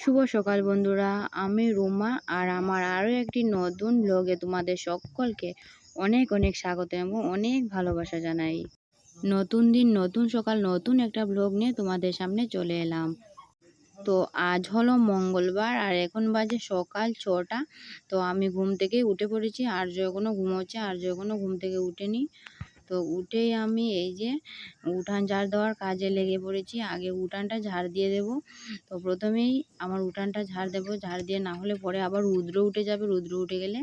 শুভ সকাল বন্ধুরা, আমি রুমা আর আমার আরও একটি নতুন ব্লগে তোমাদের সকলকে অনেক অনেক স্বাগত এবং অনেক ভালোবাসা জানাই। নতুন দিন, নতুন সকাল, নতুন একটা ব্লগ নিয়ে তোমাদের সামনে চলে এলাম। তো আজ হলো মঙ্গলবার আর এখন বাজে সকাল ছটা, তো আমি ঘুম থেকে উঠে পড়েছি, আর যখনও ঘুমোচ্ছে, আর যখনও ঘুম থেকে উঠেনি। তো উঠেই আমি এই যে উঠান ঝাড় দেওয়ার কাজে লেগে পড়েছি। আগে উঠানটা ঝাড় দিয়ে দেব। তো প্রথমেই আমার উঠানটা ঝাড় দেবো। ঝাড় দিয়ে না হলে পরে আবার রুদ্র উঠে যাবে। রুদ্র উঠে গেলে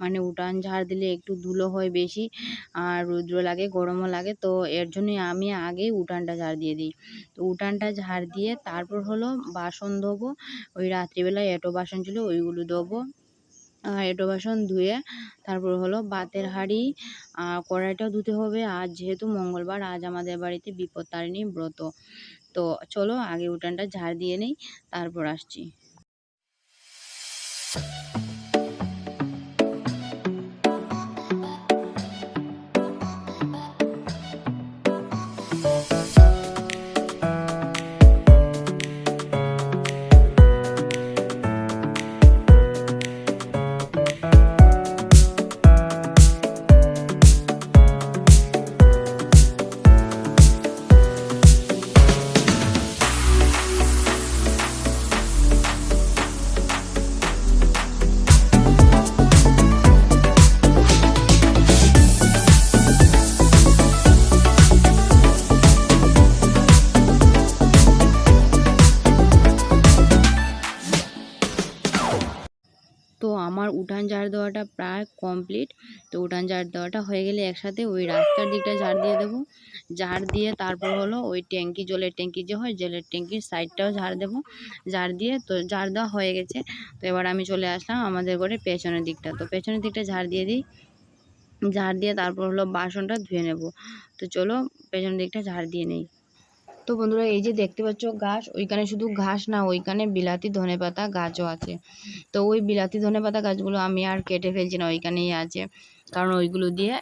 মানে উঠান ঝাড় দিলে একটু ধুলো হয় বেশি আর রুদ্র লাগে, গরমও লাগে। তো এর জন্যই আমি আগেই উঠানটা ঝাড় দিয়ে দিই। তো উঠানটা ঝাড় দিয়ে তারপর হলো বাসন ধোবো। ওই রাত্রিবেলায় এঁটো বাসন ছিল ওইগুলো ধোবো। এঁটো বাসন ধুয়ে তারপর হলো বাতের হাঁড়ি আর কড়াইটাও ধুতে হবে। আজ যেহেতু মঙ্গলবার, আজ আমাদের বাড়িতে বিপদ বিপত্তারিণী ব্রত। তো চলো আগে উঠানটা ঝাড় দিয়ে নেই, তারপর আসছি। তো আমার উঠান ঝাড় দেওয়াটা প্রায় কমপ্লিট। তো উঠান ঝাড় দেওয়াটা হয়ে গেলে একসাথে ওই রাস্তার দিকটা ঝাড় দিয়ে দেবো। ঝাড় দিয়ে তারপর হলো ওই ট্যাঙ্কি, জলের ট্যাঙ্কি যে হয়, জলের ট্যাঙ্কির সাইডটাও ঝাড় দেবো। ঝাড় দিয়ে তো ঝাড় দেওয়া হয়ে গেছে। তো এবার আমি চলে আসলাম আমাদের ঘরে পেছনের দিকটা। তো পেছনের দিকটা ঝাড় দিয়ে দিই। ঝাড় দিয়ে তারপর হলো বাসনটা ধুয়ে নেব। তো চলো পেছনের দিকটা ঝাড় দিয়ে নেই। তো বন্ধুরা, এই যে দেখতে পাচ্ছ ঘাস, ওইখানে শুধু ঘাস না, ওইখানে বিলাতি ধনে পাতা গাছও আছে। তো ওই বিলাতি ধনে পাতা গাছগুলো আমি আর কেটে ফেলছি না, ওইখানেই আছে। কারণ ওইগুলো দিয়ে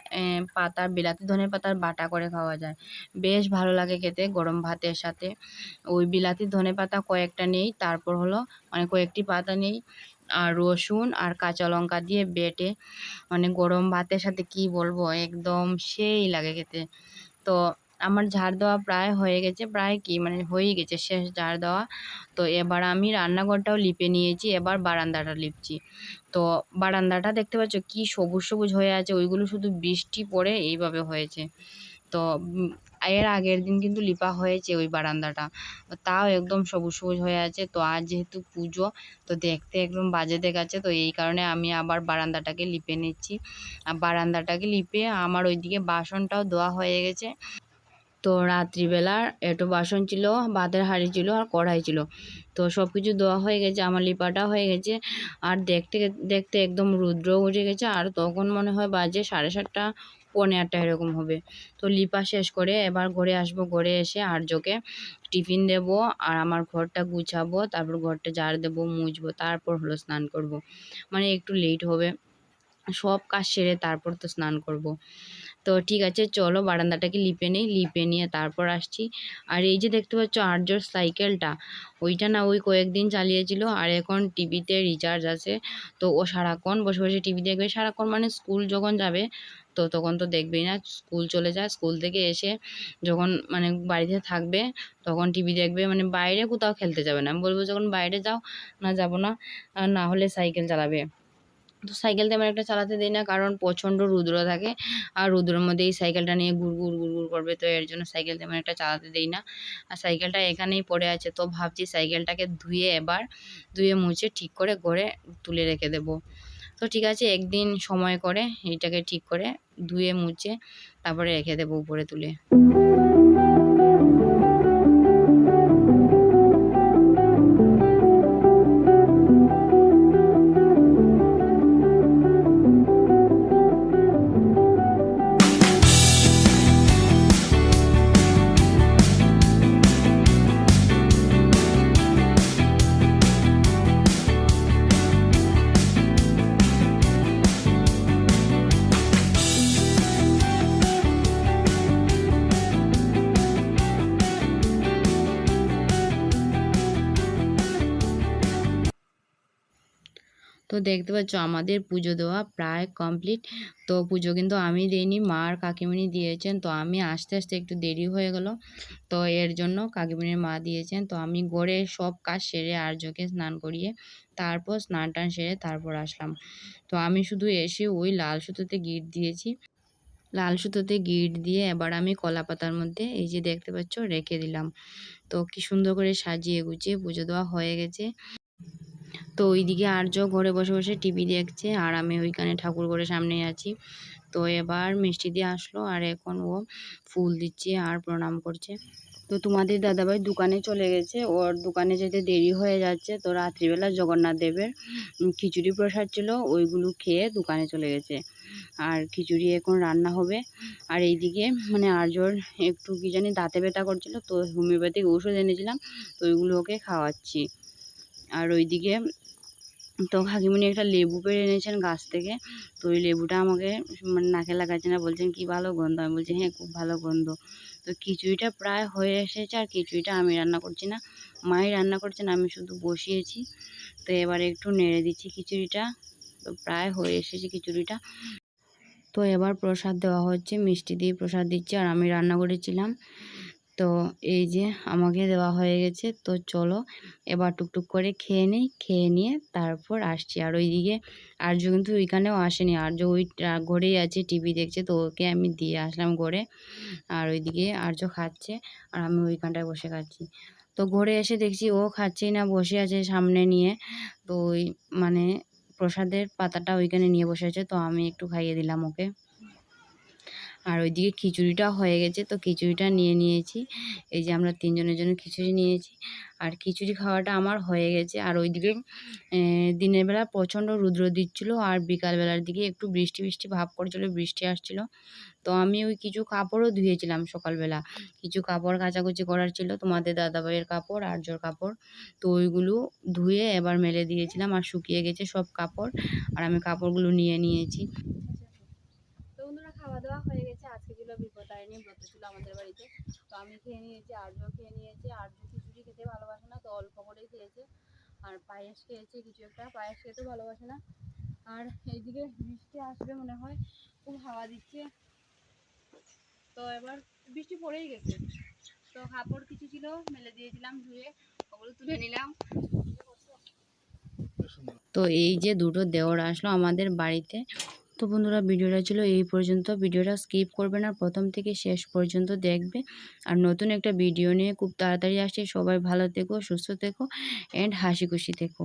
পাতা, বিলাতি ধনে পাতার বাটা করে খাওয়া যায়। বেশ ভালো লাগে খেতে গরম ভাতের সাথে। ওই বিলাতি ধনে পাতা কয়েকটা নেই, তারপর হলো মানে কয়েকটি পাতা নেই, আর রসুন আর কাঁচা লঙ্কা দিয়ে বেটে মানে গরম ভাতের সাথে কি বলব, একদম সেই লাগে খেতে। তো আমার ঝাড় দেওয়া প্রায় হয়ে গেছে, প্রায় কি মানে হয়েই গেছে শেষ ঝাড় দেওয়া। তো এবার আমি রান্নাঘরটাও লিপে নিয়েছি, এবার বারান্দাটা লিপছি। তো বারান্দাটা দেখতে পাচ্ছ কি সবুজ সবুজ হয়ে আছে, ওইগুলো শুধু বৃষ্টি পড়ে এইভাবে হয়েছে। তো এর আগের দিন কিন্তু লিপা হয়েছে ওই বারান্দাটা। তাও একদম সবুজ সবুজ হয়ে আছে। তো আজ যেহেতু পুজো, তো দেখতে একদম বাজে দেখাচ্ছে। তো এই কারণে আমি আবার বারান্দাটাকে লিপে নিচ্ছি। আর বারান্দাটাকে লিপে আমার ওইদিকে বাসনটাও দেওয়া হয়ে গেছে। তো রাত্রিবেলা একটু বাসন ছিল, ভাতের হাঁড়ি ছিল আর কড়াই ছিল। তো সব কিছু দেওয়া হয়ে গেছে, আমার লিপাটা হয়ে গেছে। আর দেখতে দেখতে একদম রুদ্র উঠে গেছে। আর তখন মনে হয় বাজে সাড়ে সাতটা, পৌনে আটটা এরকম হবে। তো লিপা শেষ করে এবার ঘরে আসব। ঘরে এসে আর্যকে টিফিন দেব আর আমার ঘরটা গুছাবো, তারপর ঘরটা ঝাড় দেবো, মুছবো, তারপর হলো স্নান করব। মানে একটু লেট হবে। সব কাজ সেরে তারপর তো স্নান করব। তো ঠিক আছে, চলো বারান্দাটাকে লিপে নেই, লিপে নিয়ে তারপর আসছি। আর এই যে দেখতে পাচ্ছ আর্যর সাইকেলটা, ওইটা না ওই কয়েকদিন চালিয়েছিল আর এখন টিভিতে রিচার্জ আছে। তো ও সারাক্ষণ বসে বসে টিভি দেখবে, সারাক্ষণ মানে স্কুল যখন যাবে, তো তখন তো দেখবেই না, স্কুল চলে যায়, স্কুল থেকে এসে যখন মানে বাড়িতে থাকবে, তখন টিভি দেখবে মানে বাইরে কোথাও খেলতে যাবে না। আমি বলব যখন বাইরে যাও, না যাব না না হলে সাইকেল চালাবে। তো সাইকেল তেমন একটা চালাতে দিই না, কারণ প্রচণ্ড রুদ্র থাকে। আর রুদ্রের মধ্যে এই সাইকেলটা নিয়ে ঘুর ঘুর ঘুর ঘুর করবে, তো এর জন্য সাইকেল তেমন একটা চালাতে দিই না। আর সাইকেলটা এখানেই পড়ে আছে, তো ভাবছি সাইকেলটাকে ধুয়ে এবার ধুয়ে মুছে ঠিক করে ঘরে তুলে রেখে দেবো। তো ঠিক আছে, একদিন সময় করে এইটাকে ঠিক করে ধুয়ে মুছে তারপরে রেখে দেবো উপরে তুলে। তো দেখতে পাচ্ছ আমাদের পুজো দেওয়া প্রায় কমপ্লিট তো পুজো কিন্তু আমি দিইনি, মা আর কাকিমণি দিয়েছেন, তো আমি আস্তে আস্তে একটু দেরি হয়ে গেল। তো এর জন্য কাকিমণির মা দিয়েছেন, তো আমি গড়ে সব কাজ সেরে আর্যকে স্নান করিয়ে তারপর স্নান টান সেরে তারপর আসলাম। তো আমি শুধু এসে ওই লাল সুতোতে গিট দিয়েছি। লাল সুতোতে গিট দিয়ে এবার আমি কলা পাতার মধ্যে এই যে দেখতে পাচ্ছ রেখে দিলাম। তো কি সুন্দর করে সাজিয়ে গুছিয়ে পুজো দেওয়া হয়ে গেছে। তো ওইদিকে আর্য ঘরে বসে বসে টিভি দেখছে আর আমি ওইখানে ঠাকুর ঘরের সামনে আছি। তো এবার মিষ্টি দিয়ে আসলো আর এখন ও ফুল দিচ্ছে আর প্রণাম করছে। তো তোমাদের দাদাভাই দোকানে চলে গেছে। ওর দোকানে যেতে দেরি হয়ে যাচ্ছে। তো রাত্রিবেলা জগন্নাথ দেবের খিচুড়ি প্রসাদ ছিল, ওইগুলো খেয়ে দোকানে চলে গেছে। আর খিচুড়ি এখন রান্না হবে। আর এইদিকে মানে আর্যর একটু কি জানি দাঁতে ব্যথা করছিল, তো হোমিওপ্যাথিক ওষুধ এনেছিলাম, তো ওইগুলো ওকে খাওয়াচ্ছি। আর ওইদিকে তো কাকিমণি একটা লেবু পেড়ে এনেছেন গাছ থেকে। তো ওই লেবুটা আমাকে মানে নাকে লাগাচ্ছে না, বলছেন, কি ভালো গন্ধ? আমি বলছি হ্যাঁ খুব ভালো গন্ধ। তো খিচুড়িটা প্রায় হয়ে এসেছে আর খিচুড়িটা আমি রান্না করছি না। মাই রান্না করছেন, আমি শুধু বসিয়েছি। তো এবার একটু নেড়ে দিচ্ছি খিচুড়িটা। তো প্রায় হয়ে এসেছে খিচুড়িটা। তো এবার প্রসাদ দেওয়া হচ্ছে, মিষ্টি দিয়ে প্রসাদ দিচ্ছে আর আমি রান্না করেছিলাম। তো এই যে আমাকে দেওয়া হয়ে গেছে, তো চলো এবার টুকটুক করে খেয়ে নিই, খেয়ে নিয়ে তারপর আসছি। আর ওইদিকে আর্য কিন্তু ওইখানেও আসেনি। আর্য ওই ঘরেই আছে, টিভি দেখছে, তো ওকে আমি দিয়ে আসলাম ঘরে। আর ওইদিকে আর্য খাচ্ছে আর আমি ওইখানটায় বসে খাচ্ছি। তো ঘরে এসে দেখছি ও খাচ্ছেই না, বসে আছে সামনে নিয়ে। তো ওই মানে প্রসাদের পাতাটা ওইখানে নিয়ে বসে আছে, তো আমি একটু খাইয়ে দিলাম ওকে। আর ওইদিকে খিচুড়িটা হয়ে গেছে, তো খিচুড়িটা নিয়ে নিয়েছি। এই যে আমরা তিনজনের জন্য খিচুড়ি নিয়েছি। আর খিচুড়ি খাওয়াটা আমার হয়ে গেছে। আর ওইদিকে দিনের বেলা প্রচণ্ড রুদ্র দিচ্ছিল আর বিকালবেলার দিকে একটু বৃষ্টি বৃষ্টি ভাব করছিল, বৃষ্টি আসছিল। তো আমি ওই কিছু কাপড়ও ধুয়েছিলাম সকালবেলা। কিছু কাপড় কাচাকুচি করার ছিল, তোমাদের দাদাভাইয়ের কাপড় আর জোর কাপড়। তো ওইগুলো ধুয়ে এবার মেলে দিয়েছিলাম আর শুকিয়ে গেছে সব কাপড়। আর আমি কাপড়গুলো নিয়ে নিয়েছি। খাওয়া দাওয়া হয়ে গেছে। বিপদারিণী ব্রত ছিল আমাদের বাড়িতে। তো আমি খেয়ে নিয়েছি আর্য খেয়ে নিয়েছি, আর্য খিচুড়ি খেতে ভালোবাসে না, তো অল্প করেই খেয়েছে। আর পায়েস খেয়েছে কিছু একটা, পায়েস খেতে ভালোবাসে না। আর এইদিকে বৃষ্টি আসবে মনে হয়, খুব হাওয়া দিচ্ছে। তো এবার বৃষ্টি পড়েই গেছে। তো কাপড় কিছু ছিল, মেলে দিয়েছিলাম ধুয়ে ওগুলো তুলে নিলাম। তো এই যে দুটো দেওর আসলো আমাদের বাড়িতে। তো বন্ধুরা ভিডিওটা ছিল এই পর্যন্ত। ভিডিওটা স্কিপ করবে না, প্রথম থেকে শেষ পর্যন্ত দেখবে। আর নতুন একটা ভিডিও নিয়ে খুব তাড়াতাড়ি আসছে। সবাই ভালো থেকো, সুস্থ থেকো অ্যান্ড হাসি খুশি থেকো।